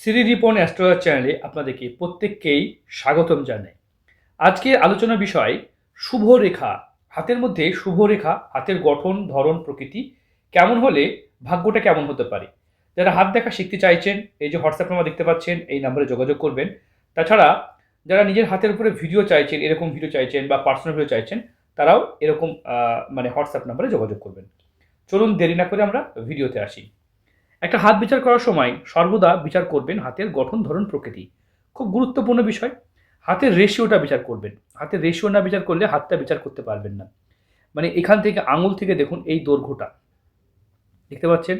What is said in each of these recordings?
সিরি Ripon astrologer চ্যানেলে আপনাদেরকে প্রত্যেককেই স্বাগতম জানাই। আজকে আলোচনা বিষয় শুভ রেখা হাতের মধ্যে শুভ রেখা হাতের গঠন, ধরন, প্রকৃতি কেমন হলে ভাগ্যটা কেমন হতে পারে? যারা হাত দেখা শিখতে চাইছেন, এই যে হোয়াটসঅ্যাপ নাম্বার দেখতে পাচ্ছেন, এই নাম্বারে যোগাযোগ করবেন। তাছাড়া যারা নিজের হাতের উপরে ভিডিও চাইছেন, এরকম ভিডিও চাইছেন বা পার্সোনাল ভিডিও চাইছেন, তারাও এরকম মানে হোয়াটসঅ্যাপ নাম্বারে যোগাযোগ করবেন। চলুন দেরি না করে আমরা ভিডিওতে আসি। একটা হাত বিচার করার সময় সর্বদা বিচার করবেন হাতের গঠন ধরন প্রকৃতি। খুব গুরুত্বপূর্ণ বিষয়। হাতের রেশিওটা বিচার করবেন। হাতের রেশিও না বিচার করলে হাতটা বিচার করতে পারবেন না। মানে এখান থেকে আঙুল থেকে দেখুন এই দৈর্ঘ্যটা। দেখতে পাচ্ছেন?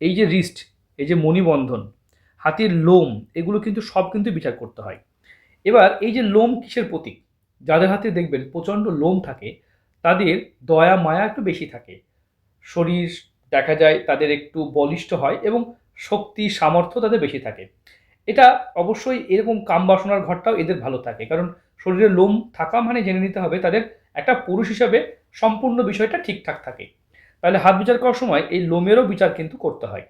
এই যে রিস্ট এই যে মণিবন্ধন, হাতের লোম, এগুলো কিন্তু সব কিন্তু বিচার করতে হয়। এবার এই যে লোম কিসের প্রতীক? যাদের হাতে দেখবেন প্রচণ্ড লোম থাকে, তাদের দয়া, মায়া একটু বেশি থাকে। শরীর দেখা যায় তাদের একটু বলিষ্ঠ হয় এবং শক্তি, সামর্থ্য তাদের বেশি থাকে। এটা অবশ্যই এরকম কাম বাসনার ঘরটাও এদের ভালো থাকে। কারণ শরীরে লোম থাকা মানে জেনে নিতে হবে তাদের একটা পুরুষ হিসাবে সম্পূর্ণ বিষয়টা ঠিকঠাক থাকে। তাহলে হাত বিচার করার সময় এই লোমেরও বিচার কিন্তু করতে হয়।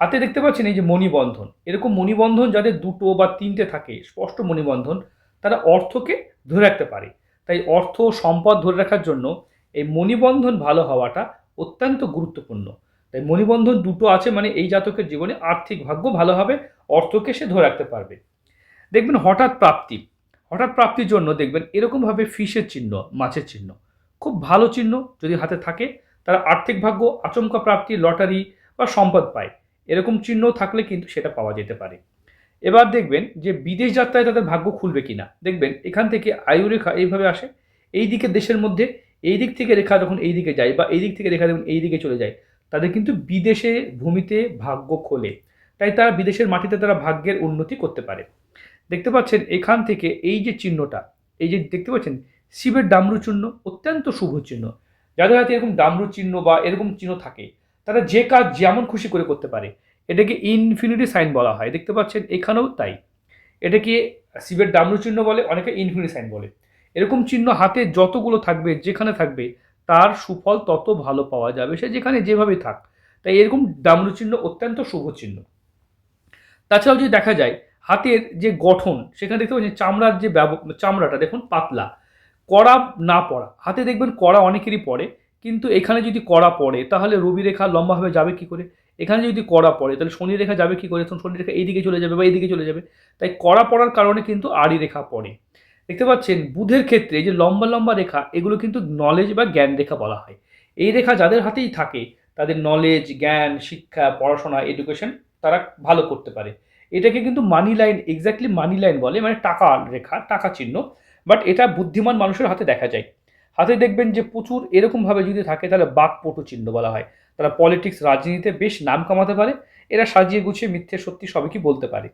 হাতে দেখতে পাচ্ছেন এই যে মণিবন্ধন। এরকম মণিবন্ধন যাদের দুটো বা তিনটে থাকে, স্পষ্ট মণিবন্ধন, তারা অর্থকে ধরে রাখতে পারে। তাই অর্থ সম্পদ ধরে রাখার জন্য এই মণিবন্ধন ভালো হওয়াটা অত্যন্ত গুরুত্বপূর্ণ। তাই মণিবন্ধন দুটো আছে মানে এই জাতকের জীবনে আর্থিক ভাগ্য ভালো হবে, অর্থকে সে ধরে রাখতে পারবে। দেখবেন হঠাৎ প্রাপ্তি, হঠাৎ প্রাপ্তির জন্য দেখবেন এরকমভাবে ফিশের চিহ্ন, মাছের চিহ্ন। খুব ভালো চিহ্ন যদি হাতে থাকে, তারা আর্থিক ভাগ্য, আচমকা প্রাপ্তি, লটারি বা সম্পদ পায়। এরকম চিহ্ন থাকলে কিন্তু সেটা পাওয়া যেতে পারে। এবার দেখবেন যে বিদেশ যাত্রায় তাদের ভাগ্য খুলবে কিনা। দেখবেন এখান থেকে আয়ু রেখা এইভাবে আসে। এই দিকে দেশের মধ্যে এই দিক থেকে রেখা যখন এই দিকে যায় বা এই দিক থেকে রেখা যখন এই দিকে চলে যায়, তাদের কিন্তু বিদেশে ভূমিতে ভাগ্য খোলে। তাই তারা বিদেশের মাটিতে তারা ভাগ্যের উন্নতি করতে পারে। দেখতে পাচ্ছেন এখান থেকে এই যে চিহ্নটা, এই যে দেখতে পাচ্ছেন শিবের ডামরু চিহ্ন অত্যন্ত শুভ চিহ্ন। যাদের হাতে এরকম ডামরু চিহ্ন বা এরকম চিহ্ন থাকে, তারা যে কাজ যেমন খুশি করে করতে পারে, এটাকে ইনফিনিটি সাইন বলা হয়। দেখতে পাচ্ছেন এখানেও তাই। এটাকে শিবের ডামরু চিহ্ন বলে, অনেকে ইনফিনিটি সাইন বলে। এরকম চিহ্ন হাতে যতগুলো থাকবে, যেখানে থাকবে, তার সুফল তত ভালো পাওয়া যাবে। সে যেখানে যেভাবে থাক। তাই এরকম ডামরু চিহ্ন অত্যন্ত শুভ চিহ্ন। তাছাড়াও যদি দেখা যায়, হাতের যে গঠন, সেখানে দেখতে পাচ্ছেন চামড়ার যে চামড়াটা, দেখুন পাতলা। কড়া না পড়া। হাতে দেখবেন কড়া অনেকেরই পড়ে, কিন্তু এখানে যদি কড়া পড়ে, তাহলে রবি রেখা লম্বাভাবে যাবে কি করে? এখানে যদি কড়া পড়ে, তাহলে শনি রেখা যাবে কি করে? তখন শনি রেখা এইদিকে চলে যাবে বা এইদিকে চলে যাবে। তাই কড়া পড়ার কারণে কিন্তু আড়ি রেখা পড়ে। দেখতে পাচ্ছেন, বুধের ক্ষেত্রে যে লম্বা লম্বা রেখা, এগুলো কিন্তু নলেজ বা জ্ঞান রেখা বলা হয়। এই রেখা যাদের হাতেই থাকে, তাদের নলেজ জ্ঞান, শিক্ষা, পড়াশোনা এডুকেশন তারা ভালো করতে পারে। এটাকে কিন্তু money line exactly money line বলে মানে টাকা রেখা, টাকা চিহ্ন। বাট এটা বুদ্ধিমান মানুষের হাতে দেখা যায়। হাতে দেখবেন যে প্রচুর এরকমভাবে যদি থাকে, তাহলে বাকপটু চিহ্ন বলা হয়। তারা পলিটিক্স রাজনীতিতে বেশ নাম কামাতে পারে। এরা সাজিয়ে গুছিয়ে মিথ্যে, সত্যি সবই কি বলতে পারে।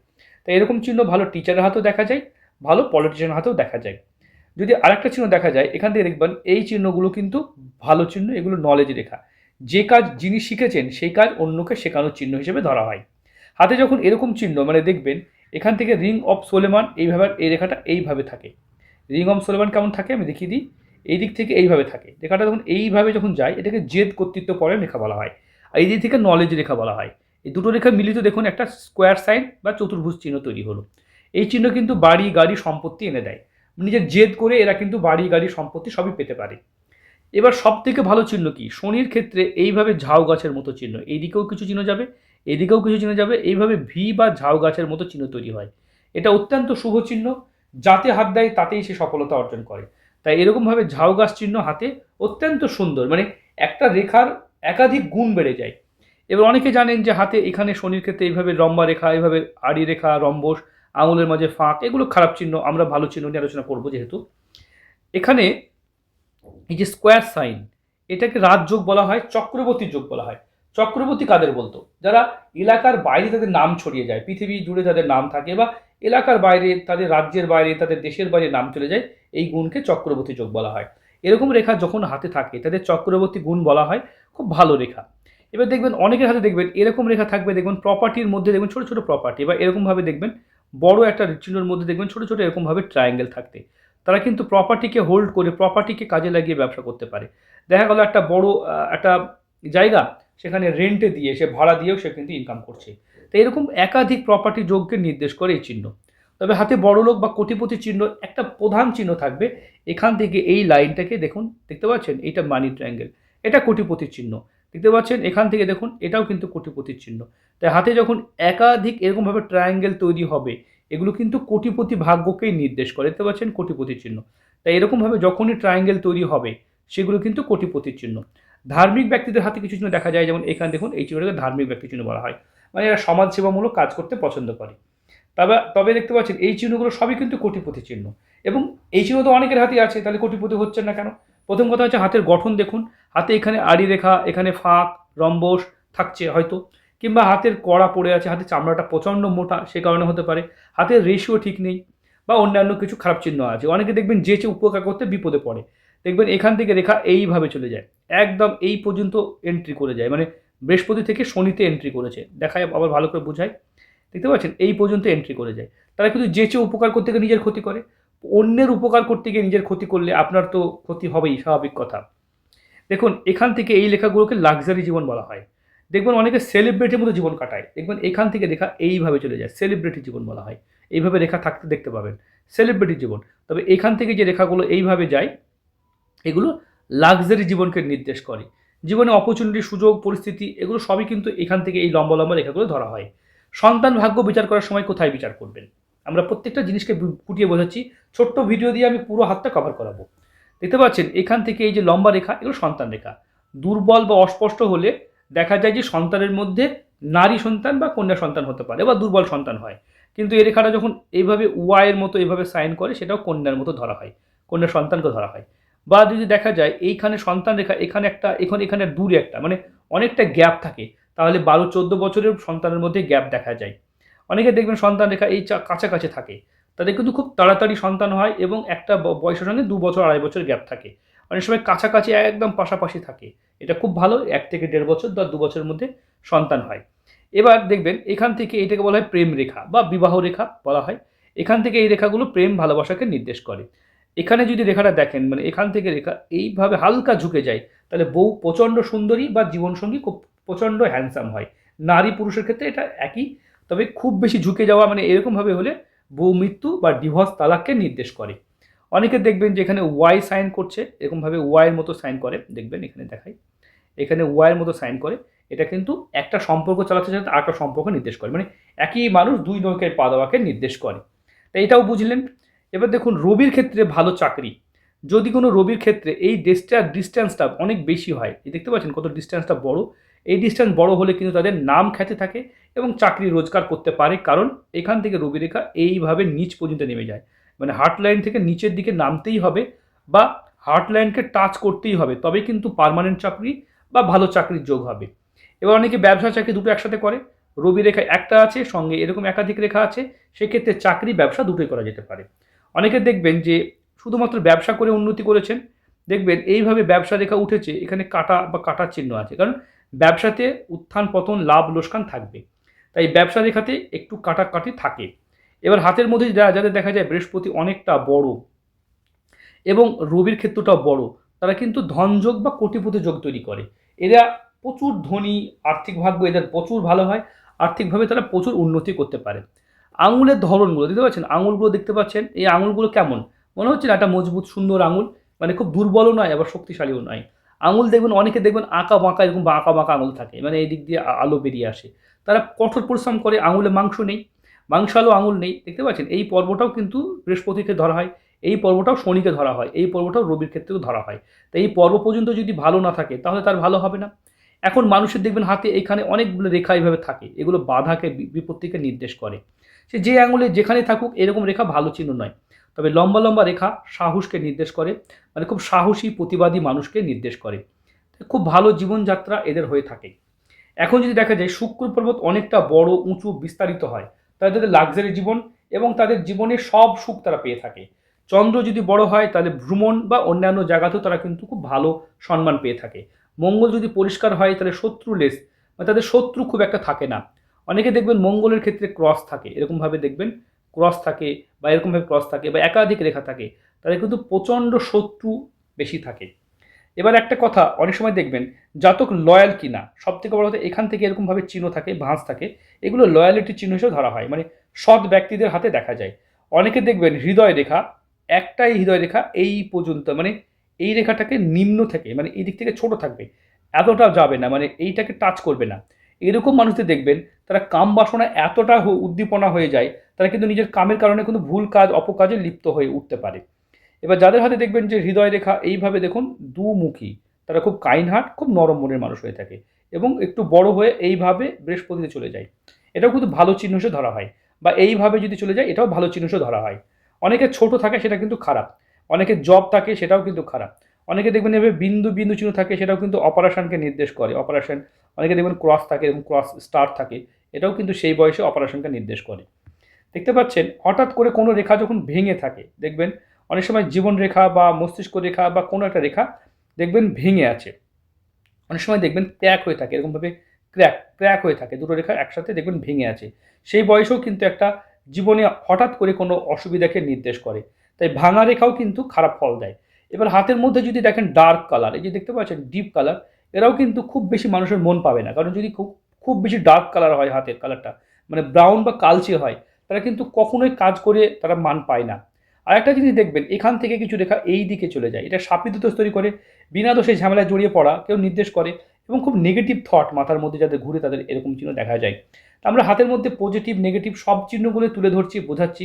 তাই এরকম চিহ্ন ভালো টিচারের হাতেও দেখা যায়। ভালো পলিটিশিয়ান হাতেও দেখা যায়। যদি আরেকটা চিহ্ন দেখা যায়, এখান থেকে দেখবেন এই চিহ্নগুলো কিন্তু ভালো চিহ্ন, এগুলো নলেজ রেখা। যে কাজ যিনি শিখেছেন, সেই কাজ অন্যকে শেখানোর চিহ্ন হিসেবে ধরা হয়। হাতে যখন এরকম চিহ্ন মানে দেখবেন এখান থেকে রিং অফ সোলেমান এইভাবে, এই রেখাটা এইভাবে থাকে। রিং অফ সোলেমান কেমন থাকে আমি দেখিয়ে দিই। এই দিক থেকে এইভাবে থাকে। রেখাটা যখন এইভাবে যখন যায়, এটাকে জেদ কর্তৃত্ব পরে রেখা বলা হয়। আর এই দিক থেকে নলেজ রেখা বলা হয়। এই দুটো রেখা মিলিত দেখুন, একটা স্কোয়ার সাইন বা চতুর্ভুজ চিহ্ন তৈরি হলো। এই চিহ্ন কিন্তু বাড়ি, গাড়ি, সম্পত্তি এনে দেয়। নিজের জেদ করে এরা কিন্তু বাড়ি, গাড়ি, সম্পত্তি সবই পেতে পারে। এবার সব থেকে ভালো চিহ্ন কি? শনির ক্ষেত্রে এইভাবে ঝাউ গাছের মতো চিহ্ন। এইদিকেও কিছু চিহ্ন যাবে, এদিকেও কিছু চিহ্ন যাবে। এইভাবে ভি বা ঝাউ গাছের মতো চিহ্ন তৈরি হয়। এটা অত্যন্ত শুভ চিহ্ন। যাতে হাত দেয়, তাতেই সে সফলতা অর্জন করে। তাই এরকমভাবে ঝাউ গাছ চিহ্ন হাতে অত্যন্ত সুন্দর। মানে একটা রেখার একাধিক গুণ বেড়ে যায়। এবার অনেকে জানেন যে হাতে এখানে শনির ক্ষেত্রে এইভাবে লম্বা রেখা, এইভাবে আড়ি রেখা, রম্বস আঙুলের মাঝে ফাঁক, এগুলো খারাপ চিহ্ন, আমরা ভালো চিহ্ন নিয়ে আলোচনা করব যেহেতু। এখানে এই যে স্কোয়ার সাইন এটাকে রাজযোগ বলা হয়, চক্রবর্তী যোগ বলা হয়। চক্রবর্তী কাদের বলতো? যারা এলাকার বাইরে তাদের নাম ছড়িয়ে যায়, পৃথিবী জুড়ে তাদের নাম থাকে বা এলাকার বাইরে, তাদের রাজ্যের বাইরে, তাদের দেশের বাইরে নাম চলে যায়, এই গুণকে চক্রবর্তী যোগ বলা হয়। এরকম রেখা যখন হাতে থাকে, তাদের চক্রবর্তী গুণ বলা হয়, খুব ভালো রেখা। এবার দেখবেন, অনেকের হাতে দেখবেন, এরকম রেখা থাকবে, দেখবেন প্রপার্টির মধ্যে দেখবেন ছোটো ছোটো প্রপার্টি বা এরকমভাবে দেখবেন বড় একটা চিহ্নর মধ্যে দেখবেন ছোটো ছোটো এরকমভাবে ট্রায়াঙ্গেল থাকতে। তারা কিন্তু প্রপার্টিকে হোল্ড করে প্রপার্টিকে কাজে লাগিয়ে ব্যবসা করতে পারে। দেখা গেল একটা বড় একটা জায়গা সেখানে রেন্টে দিয়ে, সে ভাড়া দিয়েও সে কিন্তু ইনকাম করছে। তো এরকম একাধিক প্রপার্টি যোগকে নির্দেশ করে এই চিহ্ন। তবে হাতে বড় লোক বা কোটিপতি চিহ্ন একটা প্রধান চিহ্ন থাকবে। এখান থেকে এই লাইনটাকে দেখুন, দেখতে পাচ্ছেন? এটা মানি ট্রায়াঙ্গেল এটা কোটিপতির চিহ্ন। দেখতে পাচ্ছেন, এখান থেকে দেখুন, এটাও কিন্তু কোটিপতির চিহ্ন। তাই হাতে যখন একাধিক এরকমভাবে ট্রায়াঙ্গেল তৈরি হবে, এগুলো কিন্তু কোটিপতি ভাগ্যকেই নির্দেশ করে। দেখতে পাচ্ছেন, কোটিপতির চিহ্ন। তাই এরকমভাবে যখনই ট্রায়াঙ্গেল তৈরি হবে, সেগুলো কিন্তু কোটিপতির চিহ্ন। ধার্মিক ব্যক্তিদের হাতে কিছু চিহ্ন দেখা যায়, যেমন এখানে দেখুন, এই চিহ্নটাকে ধার্মিক ব্যক্তি চিহ্ন বলা হয়। মানে এরা সমাজসেবামূলক কাজ করতে পছন্দ করে। তবে তবে দেখতে পাচ্ছেন, এই চিহ্নগুলো সবই কিন্তু কোটিপতি চিহ্ন। এবং এই চিহ্ন তো অনেকের হাতে আছে, তাহলে কোটিপতি হচ্ছেন না কেন? প্রথম কথা হচ্ছে হাতের গঠন দেখুন। হাতে এখানে আড়ি রেখা, এখানে ফাঁক, রম্বস থাকছে হয়তো। কিংবা হাতের কড়া পড়ে আছে, হাতের চামড়াটা প্রচণ্ড মোটা, সে কারণে হতে পারে। হাতের রেশিও ঠিক নেই বা অন্যান্য কিছু খারাপ চিহ্ন আছে। অনেকে দেখবেন যে চেয়ে উপকার করতে বিপদে পড়ে। দেখবেন এখান থেকে রেখা এইভাবে চলে যায়। একদম এই পর্যন্ত এন্ট্রি করে যায়। মানে বৃহস্পতি থেকে শনিতে এন্ট্রি করেছে। দেখায়, আবার ভালো করে বোঝায়। দেখতে পাচ্ছেন? এই পর্যন্ত এন্ট্রি করে যায়। তারা কিন্তু যে চেয়ে উপকার করতে গিয়ে নিজের ক্ষতি করে। অন্যের উপকার করতে গিয়ে নিজের ক্ষতি করলে আপনার তো ক্ষতি হবেই, স্বাভাবিক কথা। দেখুন, এখান থেকে এই লেখাগুলোকে লাক্সারি জীবন বলা হয়। দেখবেন অনেকে সেলিব্রিটির মতো জীবন কাটায়। দেখবেন এখান থেকে রেখা এইভাবে চলে যায় সেলিব্রিটি জীবন বলা হয়। এইভাবে রেখা থাকতে দেখতে পাবেন সেলিব্রিটি জীবন। তবে এখান থেকে যে রেখাগুলো এইভাবে যায়, এগুলো লাক্সারি জীবনকে নির্দেশ করে। জীবনে অপরচুনিটি সুযোগ, পরিস্থিতি, এগুলো সবই কিন্তু এখান থেকে এই লম্বা লম্বা রেখাগুলো ধরা হয়। সন্তান ভাগ্য বিচার করার সময় কোথায় বিচার করবেন? আমরা প্রত্যেকটা জিনিসকে ফুটিয়ে বোঝাচ্ছি। ছোট্ট ভিডিও দিয়ে আমি পুরো হাতটা কভার করাবো। দেখতে পাচ্ছেন, এখান থেকে এই যে লম্বা রেখা, এগুলো সন্তান রেখা। দুর্বল বা অস্পষ্ট হলে দেখা যায় যে সন্তানের মধ্যে নারী সন্তান বা কন্যা সন্তান হতে পারে বা দুর্বল সন্তান হয়। কিন্তু এই রেখাটা যখন এইভাবে ওয়াইয়ের মতো এভাবে সাইন করে, সেটাও কন্যার মতো ধরা হয়। কন্যা সন্তানকে ধরা হয়। বা যদি দেখা যায়, এইখানে সন্তান রেখা, এখানে একটা, এখানে এখানে দূরে একটা মানে অনেকটা গ্যাপ থাকে, তাহলে বারো চোদ্দ বছরের সন্তানের মধ্যে গ্যাপ দেখা যায়। অনেকে দেখবেন সন্তান রেখা এই কাছাকাছি থাকে। তাদের কিন্তু খুব তাড়াতাড়ি সন্তান হয় এবং একটা বয়সের সঙ্গে দু বছর, আড়াই বছর গ্যাপ থাকে। অনেক সময় কাছাকাছি একদম পাশাপাশি থাকে। এটা খুব ভালো, এক থেকে দেড় বছর বা দু বছরের মধ্যে সন্তান হয়। এবার দেখবেন এখান থেকে এটাকে বলা হয় প্রেম রেখা বা বিবাহ রেখা বলা হয়। এখান থেকে এই রেখাগুলো প্রেম, ভালোবাসাকে নির্দেশ করে। এখানে যদি রেখাটা দেখেন মানে এখান থেকে রেখা এইভাবে হালকা ঝুঁকে যায়, তাহলে বউ প্রচণ্ড সুন্দরী বা জীবনসঙ্গী খুব প্রচণ্ড হ্যান্ডসাম হয়। নারী পুরুষের ক্ষেত্রে এটা একই তবে খুব বেশি ঝুঁকে যাওয়া মানে এরকমভাবে হলে বউ মৃত্যু বা ডিভোর্স তালাককে নির্দেশ করে। অনেকে দেখবেন যে এখানে ওয়াই সাইন করছে এরকমভাবে ওয়াইয়ের মতো সাইন করে। দেখবেন এখানে দেখাই। এখানে ওয়াইয়ের মতো সাইন করে। এটা কিন্তু একটা সম্পর্ক চালাতে চালাতে আরেকটা সম্পর্ক নির্দেশ করে। মানে একই মানুষ দুই নৌকের পা দেওয়াকে নির্দেশ করে। তাই এটাও বুঝলেন। এবার দেখুন, রবির ক্ষেত্রে ভালো চাকরি। যদি কোনো রবির ক্ষেত্রে এই ডিস্টা ডিস্ট্যান্সটা অনেক বেশি হয় দেখতে পাচ্ছেন কত ডিস্ট্যান্সটা বড়? এই ডিস্ট্যান্স বড় হলে কিন্তু তাদের নাম খ্যাতি থাকে এবং চাকরি রোজগার করতে পারে, কারণ এখান থেকে রবি রেখা এইভাবে নিচ পর্যন্ত নেমে যায়। মানে হার্ট লাইন থেকে নিচের দিকে নামতেই হবে বা হার্ট লাইনকে টাচ করতেই হবে তবে কিন্তু পার্মানেন্ট চাকরি বা ভালো চাকরির যোগ হবে। এবার অনেকে ব্যবসা চাকরি দুটো একসাথে করে রবি রেখা একটা আছে, সঙ্গে এরকম একাধিক রেখা আছে, সেক্ষেত্রে চাকরি, ব্যবসা দুটোই করা যেতে পারে। অনেকে দেখবেন যে শুধুমাত্র ব্যবসা করে উন্নতি করেছেন, দেখবেন এইভাবে ব্যবসা রেখা উঠেছে, এখানে কাটা বা কাটার চিহ্ন আছে, কারণ ব্যবসাতে উত্থান, পতন, লাভ লোসকান থাকবে। তাই ব্যবসা রেখাতে একটু কাটাকাটি থাকে। এবার হাতের মধ্যে যা- যাদের দেখা যায় বৃহস্পতি অনেকটা বড় এবং রবির ক্ষেত্রটাও বড়, তারা কিন্তু ধনযোগ বা কোটিপতি যোগ তৈরি করে। এরা প্রচুর ধনী, আর্থিক ভাগ্য এদের প্রচুর ভালো হয়, আর্থিকভাবে তারা প্রচুর উন্নতি করতে পারে। আঙুলের ধরনগুলো, দেখতে পাচ্ছেন? আঙুলগুলো দেখতে পাচ্ছেন? এই আঙুলগুলো কেমন? মনে হচ্ছে না একটা মজবুত, সুন্দর আঙুল মানে খুব দুর্বলও নয়, আবার শক্তিশালীও নয়। আঙুল দেখবেন, অনেকে দেখবেন আঁকা বাঁকা এরকম আঁকা বাঁকা আঙুল থাকে মানে এই দিক দিয়ে আলো বেরিয়ে আসে। তারা কঠোর পরিশ্রম করে, আঙুলে মাংস নেই, মাংসালো আঙুল নেই, দেখতে পাচ্ছেন? এই পর্বটাও কিন্তু বৃহস্পতিকে ধরা হয়, এই পর্বটাও শনিকে ধরা হয়, এই পর্বটাও রবির ক্ষেত্রেও ধরা হয়। তাই এই পর্ব পর্যন্ত যদি ভালো না থাকে, তাহলে তার ভালো হবে না। এখন মানুষের দেখবেন হাতে এখানে অনেকগুলো রেখা এইভাবে থাকে, এগুলো বাধাকে বিপত্তিকে নির্দেশ করে। সে যে আঙুলে যেখানে থাকুক, এরকম রেখা ভালো চিহ্ন নয়। তবে লম্বা লম্বা রেখা সাহসকে নির্দেশ করে মানে খুব সাহসী, প্রতিবাদী মানুষকে নির্দেশ করে। খুব ভালো জীবনযাত্রা এদের হয়ে থাকে। এখন যদি দেখা যায় শুক্র পর্বত অনেকটা বড়, উঁচু, বিস্তারিত হয়, তাহলে তাদের লাক্সারি জীবন এবং তাদের জীবনে সব সুখ তারা পেয়ে থাকে। চন্দ্র যদি বড় হয়, তাহলে ভ্রমণ বা অন্যান্য জায়গাতেও তারা কিন্তু খুব ভালো সম্মান পেয়ে থাকে। মঙ্গল যদি পরিষ্কার হয়, তাহলে শত্রুলেস মানে তাদের শত্রু খুব একটা থাকে না। অনেকে দেখবেন মঙ্গলের ক্ষেত্রে ক্রস থাকে, এরকমভাবে দেখবেন ক্রস থাকে বা এরকমভাবে ক্রস থাকে বা একাধিক রেখা থাকে, তাদের কিন্তু প্রচণ্ড শত্রু বেশি থাকে। এবার একটা কথা, অনেক সময় দেখবেন জাতক লয়াল কিনা সব থেকে বড় কথা এখান থেকে এরকমভাবে চিহ্ন থাকে, ভাঁজ থাকে, এগুলো লয়ালিটির চিহ্ন হিসেবে ধরা হয়। মানে সৎ ব্যক্তিদের হাতে দেখা যায়। অনেকে দেখবেন হৃদয় রেখা, একটাই হৃদয় রেখা এই পর্যন্ত মানে এই রেখাটাকে নিম্ন থেকে মানে এই দিক থেকে ছোট থাকবে, এতটা যাবে না মানে এইটাকে টাচ করবে না। এরকম মানুষদের দেখবেন, তারা কাম বাসনা এতটা উদ্দীপনা হয়ে যায়, তারা কিন্তু নিজের কামের কারণে কিন্তু ভুল কাজ, অপকাজে লিপ্ত হয়ে উঠতে পারে। এবার যাদের হাতে দেখবেন যে হৃদয় রেখা, এইভাবে দেখুন দুমুখী, তারা খুব কাইন্ড হার্ট খুব নরম মনের মানুষ হয়ে থাকে এবং একটু বড় হয়ে এইভাবে বৃহস্পতিতে চলে যায়। এটাও কিন্তু ভালো চিহ্ন হিসেবে ধরা হয় বা এইভাবে যদি চলে যায়, এটাও ভালো চিহ্ন হিসেবে ধরা হয়। অনেকে ছোট থাকে, সেটা কিন্তু খারাপ। অনেকে জব থাকে, সেটাও কিন্তু খারাপ। অনেকে দেখবেন এভাবে বিন্দু বিন্দু চিহ্ন থাকে, সেটাও কিন্তু অপারেশনকে নির্দেশ করে। অপারেশন, অনেকে দেখবেন ক্রস থাকে, এবং ক্রস স্টার থাকে, এটাও কিন্তু সেই বয়সে অপারেশনকে নির্দেশ করে। দেখতে পাচ্ছেন, হঠাৎ করে কোনো রেখা যখন ভেঙে থাকে, দেখবেন অনেক সময় জীবন রেখা বা মস্তিষ্ক রেখা বা কোনো একটা রেখা দেখবেন ভেঙে আছে। অনেক সময় দেখবেন ক্র্যাক হয়ে থাকে, এরকমভাবে ক্র্যাক ক্র্যাক হয়ে থাকে, দুটো রেখা একসাথে দেখবেন ভেঙে আছে। সেই বয়সেও কিন্তু একটা জীবনে হঠাৎ করে কোনো অসুবিধাকে নির্দেশ করে। তাই ভাঙা রেখাও কিন্তু খারাপ ফল দেয়। এবার হাতের মধ্যে যদি দেখেন ডার্ক কালার এই যে দেখতে পাচ্ছেন ডিপ কালার এরাও কিন্তু খুব বেশি মানুষের মন পাবে না। কারণ যদি খুব খুব বেশি ডার্ক কালার হয় হাতের কালারটা মানে ব্রাউন বা কালচে হয়, তারা কিন্তু কখনোই কাজ করে তারা মান পায় না। আর একটা জিনিস দেখবেন, এখান থেকে কিছু রেখা এই দিকে চলে যায়। এটা সাপিত তৈরি করে, বিনা দোষে ঝামেলায় জড়িয়ে পড়া, কেউ নির্দেশ করে এবং খুব নেগেটিভ থট মাথার মধ্যে যাদের ঘুরে তাদের এরকম চিহ্ন দেখা যায়। আমরা হাতের মধ্যে পজিটিভ নেগেটিভ সব চিহ্নগুলো তুলে ধরছি, বোঝাচ্ছি।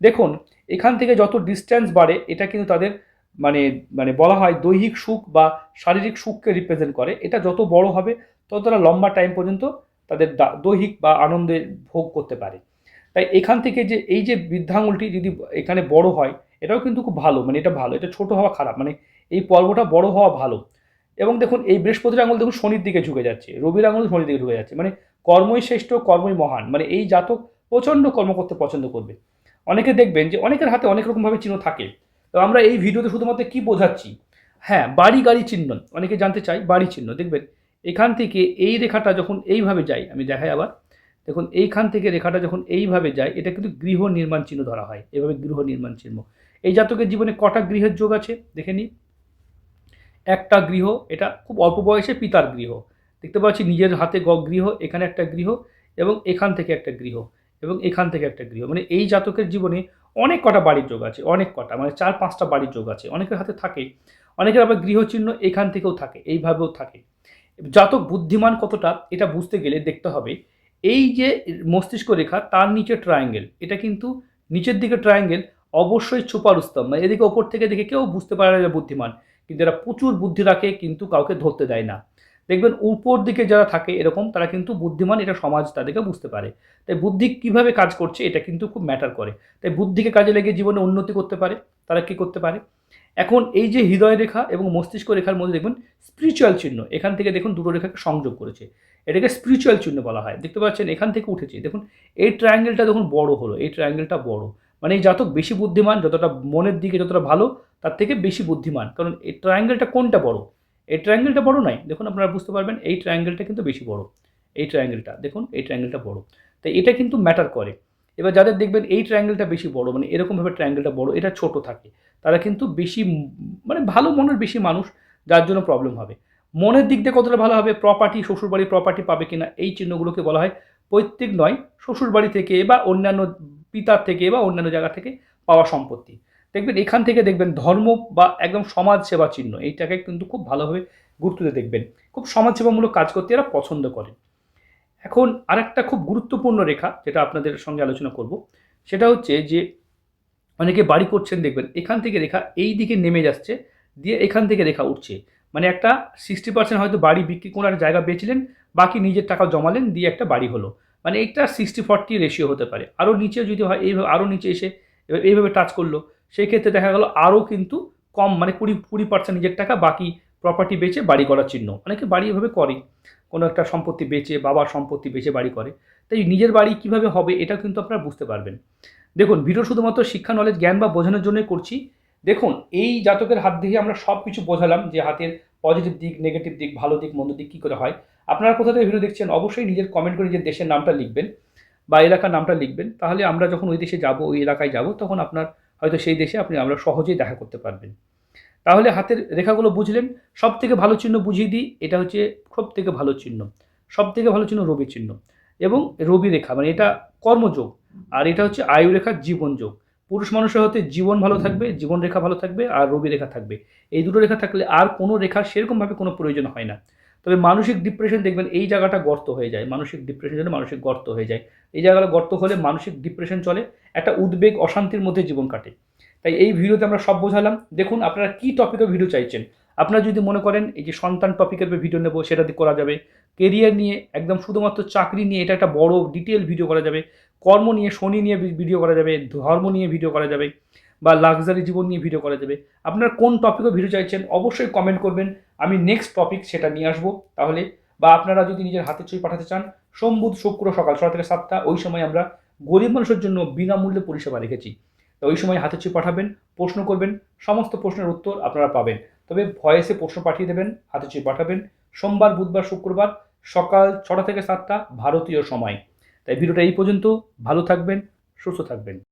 দেখুন, এখান থেকে যত ডিস্ট্যান্স বাড়ে, এটা কিন্তু তাদের মানে মানে বলা হয় দৈহিক সুখ বা শারীরিক সুখকে রিপ্রেজেন্ট করে। এটা যত বড় হবে তত তারা লম্বা টাইম পর্যন্ত তাদের দৈহিক বা আনন্দে ভোগ করতে পারে। তাই এখান থেকে যে, এই যে বৃদ্ধাঙ্গুলটি যদি এখানে বড় হয়, এটাও কিন্তু খুব ভালো মানে এটা ভালো, এটা ছোট হওয়া খারাপ মানে এই পর্বটা বড় হওয়া ভালো। এবং দেখুন, এই বৃহস্পতির আঙুল দেখুন শনির দিকে ঝুঁকে যাচ্ছে, রবির আঙুল শনির দিকে ঝুঁকে যাচ্ছে মানে কর্মই শ্রেষ্ঠ, কর্মই মহান মানে এই জাতক প্রচণ্ড কর্ম করতে পছন্দ করবে। অনেকে দেখবেন যে, অনেকের হাতে অনেক রকমভাবে চিহ্ন থাকে। তো আমরা এই ভিডিওতে শুধুমাত্র কি বোঝাচ্ছি? হ্যাঁ বাড়ি গাড়ি চিহ্ন, অনেকে জানতে চাই বাড়ি চিহ্ন, দেখবেন? এখান থেকে এই রেখাটা যখন এইভাবে যায়, আমি দেখাই আবার। দেখুন, এইখান থেকে রেখাটা যখন এইভাবে যায়, এটা কিন্তু গৃহ নির্মাণ চিহ্ন ধরা হয়। এভাবে গৃহ নির্মাণ চিহ্ন। এই জাতকের জীবনে কটা গৃহের যোগ আছে? দেখে নিই। একটা গৃহ, এটা খুব অল্প বয়সে পিতার গৃহ। দেখতে পাচ্ছি নিজের হাতে গৃহ, এখানে একটা গৃহ এবং এখান থেকে একটা গৃহ এবং এখান থেকে একটা গৃহ। মানে এই জাতকের জীবনে অনেক কটা বাড়ির যোগ আছে, অনেক কটা মানে চার, পাঁচটা বাড়ির যোগ আছে। অনেকের হাতে থাকে, অনেকের আবার গৃহচিহ্ন এখান থেকেও থাকে, এইভাবেও থাকে। জাতক বুদ্ধিমান কতটা, এটা বুঝতে গেলে দেখতে হবে এই যে মস্তিষ্ক রেখা, তার নিচে ট্রায়াঙ্গেল এটা কিন্তু নিচের দিকে ট্রায়াঙ্গেল অবশ্যই চোপার স্তম্ভ মানে এদিকে ওপর থেকে দেখে কেউ বুঝতে পারে না বুদ্ধিমান, কিন্তু এরা প্রচুর বুদ্ধি রাখে, কিন্তু কাউকে ধরতে দেয় না। দেখবেন উপর দিকে যারা থাকে এরকম, তারা কিন্তু বুদ্ধিমান, এটা সমাজ তাদেরকে বুঝতে পারে। তাই বুদ্ধি কীভাবে কাজ করছে, এটা কিন্তু খুব ম্যাটার করে। তাই বুদ্ধিকে কাজে লেগে জীবনে উন্নতি করতে পারে, তারা কি করতে পারে? এখন এই যে হৃদয় রেখা এবং মস্তিষ্ক রেখার মধ্যে দেখবেন স্পিরিচুয়াল চিহ্ন, এখান থেকে দেখুন দুটো রেখাকে সংযোগ করেছে। এটাকে স্পিরিচুয়াল চিহ্ন বলা হয়। দেখতে পাচ্ছেন এখান থেকে উঠেছে। দেখুন, এই ট্রায়াঙ্গেলটা দেখুন বড় হলো, এই ট্রায়াঙ্গেলটা বড় মানে এই জাতক বেশি বুদ্ধিমান, যতটা মনের দিকে যতটা ভালো, তার থেকে বেশি বুদ্ধিমান। কারণ এই ট্রায়াঙ্গেলটা কোনটা বড়? এই ট্রায়াঙ্গেলটা বড় নয়। দেখুন, আপনারা বুঝতে পারবেন, এই ট্রায়াঙ্গেলটা কিন্তু বেশি বড়। এই ট্রায়াঙ্গেলটা দেখুন, এই ট্রায়াঙ্গেলটা বড়। তাই এটা কিন্তু ম্যাটার করে। এবার যাদের দেখবেন এই ট্রায়াঙ্গেলটা বেশি বড় মানে এরকমভাবে ট্রায়াঙ্গেলটা বড়, এটা ছোট থাকে, তারা কিন্তু বেশি মানে ভালো মনের বেশি মানুষ, যার জন্য প্রবলেম হবে। মনের দিক দিয়ে কতটা ভালো হবে প্রপার্টি শ্বশুরবাড়ির প্রপার্টি পাবে কিনা, এই চিহ্নগুলোকে বলা হয় পৈতৃক নয়, শ্বশুরবাড়ি থেকে বা অন্যান্য পিতার থেকে বা অন্যান্য জায়গা থেকে পাওয়া সম্পত্তি। দেখবেন এখান থেকে দেখবেন ধর্ম বা একদম সমাজ সেবা চিহ্ন, এইটাকে কিন্তু খুব ভালোভাবে গুরুত্ব দিয়ে দেখবেন। খুব সমাজসেবামূলক কাজ করতে এরা পছন্দ করে। এখন আরেকটা খুব গুরুত্বপূর্ণ রেখা যেটা আপনাদের সঙ্গে আলোচনা করব, সেটা হচ্ছে যে অনেকে বাড়ি করছেন, দেখবেন এখান থেকে রেখা এই দিকে নেমে যাচ্ছে, দিয়ে এখান থেকে রেখা উঠছে। মানে একটা সিক্সটি পার্সেন্ট হয়তো বাড়ি বিক্রি করে একটা জায়গা বেচলেন বাকি নিজের টাকা জমালেন, দিয়ে একটা বাড়ি হলো। মানে এটা সিক্সটি ফর্টি রেশিও হতে পারে। আরও নিচে যদি হয়, এইভাবে আরও নিচে এসে এইভাবে টাচ করল, সেই ক্ষেত্রে দেখা গেল আরও কিন্তু কম মানে কুড়ি কুড়ি পার্সেন্ট নিজের টাকা, বাকি প্রপার্টি বেচে বাড়ি করার চিহ্ন। অনেকে বাড়ি এভাবে করে। কোনো একটা সম্পত্তি বেচে, বাবার সম্পত্তি বেচে বাড়ি করে। তাই নিজের বাড়ি কীভাবে হবে এটা কিন্তু আপনারা বুঝতে পারবেন। দেখুন ভিডিও শুধুমাত্র শিক্ষা নলেজ জ্ঞান বা বোঝানোর জন্যই করছি। দেখুন, এই জাতকের হাত দেখে আমরা সব কিছু বোঝালাম যে হাতের পজিটিভ দিক নেগেটিভ দিক, ভালো দিক, মন্দ দিক কী করে হয়। আপনারা কোথা থেকে ভিডিও দেখছেন, অবশ্যই নিজের কমেন্ট করে নিজের দেশের নামটা লিখবেন বা এলাকার নামটা লিখবেন। তাহলে আমরা যখন ওই দেশে যাব, ওই এলাকায় যাব, তখন আপনার হয়তো সেই দেশে আপনি আমরা সহজেই দেখা করতে পারবেন। তাহলে হাতের রেখাগুলো বুঝলেন সব থেকে ভালো চিহ্ন বুঝিয়ে দিই, এটা হচ্ছে সব থেকে ভালো চিহ্ন সব থেকে ভালো চিহ্ন রবি চিহ্ন এবং রবি রেখা মানে এটা কর্মযোগ আর এটা হচ্ছে আয়ু রেখা, জীবন যোগ। পুরুষ মানুষের হতে জীবন ভালো থাকবে, জীবন রেখা ভালো থাকবে আর রবি রেখা থাকবে। এই দুটো রেখা থাকলে আর কোনো রেখার সেরকমভাবে কোনো প্রয়োজন হয় না। তবে মানসিক ডিপ্রেশন দেখবেন, এই জায়গাটা গর্ত হয়ে যায়, মানসিক ডিপ্রেশন জন্য মানসিক গর্ত হয়ে যায়। এই জায়গাটা গর্ত হলে মানসিক ডিপ্রেশন চলে, একটা উদ্বেগ, অশান্তির মধ্যে জীবন কাটে। তাই এই ভিডিওতে আমরা সব বোঝালাম। দেখুন আপনারা কী টপিকের ভিডিও চাইছেন। আপনারা যদি মনে করেন এই যে সন্তান টপিকের ভিডিও নেব, সেটা দিয়ে করা যাবে। কেরিয়ার নিয়ে, একদম শুধুমাত্র চাকরি নিয়ে এটা একটা বড় ডিটেল ভিডিও করা যাবে। কর্ম নিয়ে, শনি নিয়ে ভিডিও করা যাবে, ধর্ম নিয়ে ভিডিও করা যাবে, বা লাক্সারি জীবন নিয়ে ভিডিও করা যাবে। আপনারা কোন টপিকও ভিডিও চাইছেন, অবশ্যই কমেন্ট করবেন। আমি নেক্সট টপিক সেটা নিয়ে আসব তাহলে। বা আপনারা যদি নিজের হাতে ছবি পাঠাতে চান সোম বুধ শুক্র সকাল ছটা থেকে সাতটা, ওই সময় আমরা গরিব মানুষের জন্য বিনামূল্যে পরিষেবা রেখেছি। তো ওই সময় হাতে পাঠাবেন, প্রশ্ন করবেন, সমস্ত প্রশ্নের উত্তর আপনারা পাবেন। তবে ভয়েসে প্রশ্ন পাঠিয়ে দেবেন, হাতে পাঠাবেন। সোমবার, বুধবার, শুক্রবার সকাল ছটা থেকে সাতটা ভারতীয় সময়। তাই ভিডিওটা এই পর্যন্ত, ভালো থাকবেন, সুস্থ থাকবেন।